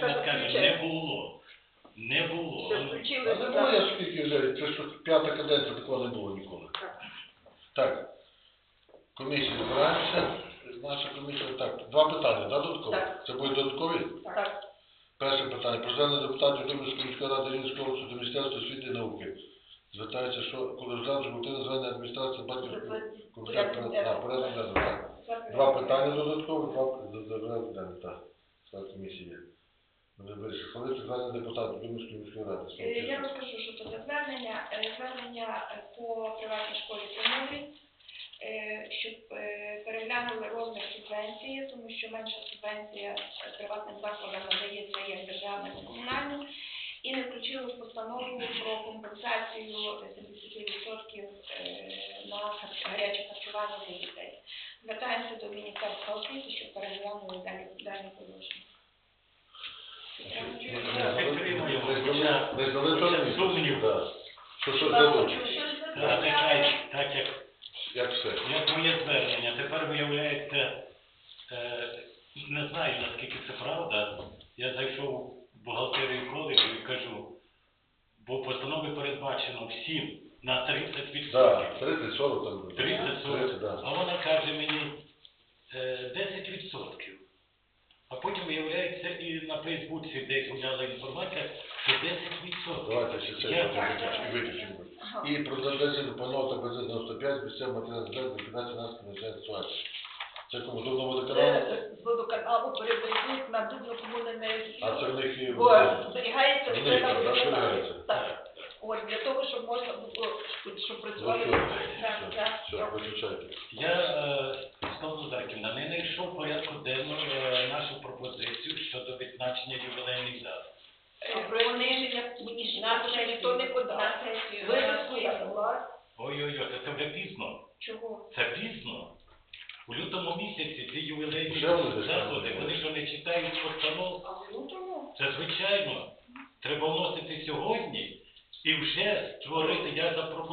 Та ми не було. Не було. Ну, включили А не було я скільки вже, це ж п'ята каденція, такого не було ніколи. Так. Комісія збираємося. Наша комісія, так, два питання, да, додаткові? Так. Це будуть додаткові? Так. Перше питання. Про звернення депутатів Любівської міської ради Рівненської області до Міністерства освіти і науки. Звертається, що коли розглядають жовтини звернення адміністрації батьківської комітету денний, так. Два питання додаткові, два до порядок денний, так. Склад вирішили. Коли це звернення Любівської міської ради? Е, Я розкажу, що це за звернення. Е, Звернення е, по приватній школі Тримурі, щоб е, переглянули розмір субвенції, тому що менша субвенція е, приватним закладам надається як державним і комунальним, і не включили в постанову про компенсацію 70% е, на хар- гаряче харчування для дітей. Звертаємося до Міністерства освіти, щоб переглянули Ми здали- Ми здали Хоча сумнів. Так. Що, що, ще Так, нехай, так як Як все? Як моє звернення, тепер виявляється, е, не знаю наскільки це правда. Я зайшов в бухгалтерію коледжу і кажу, бо в постанові передбачено всім на 30%. Так, 30-40 там. буде. 30-40. да. А вона каже мені е, 10%. А потім виявляється і на Фейсбуці десь гуляла інформація, що 10%. Давайте ще це Я- виключимо. І про додержання панове та без 95 місцевого матеріалу для ліквідації наслідків надзвичайної ситуації. Це кому до водоканалу, Це з водоканалу передають на будинок-комунальне а це в них і Бо зберігається Вони все на там, водоканалі. зберігається? Так. От, для того, щоб можна було, щоб працювали. Ну, все, Так, так. все, виключайте. Я е, Степан Зарківна не знайшов в порядку денного е, нашу пропозицію щодо відзначення ювілейних дат. Про приниження нашого ніхто не подав. На сесію. Винесли. Ой-ой-ой, це, вже пізно. Чого? Це пізно. У лютому місяці ці ювілейні Вже вони заходи, вони що не читають постанов. А в лютому? Це звичайно. Треба вносити сьогодні і вже створити, я запропоную.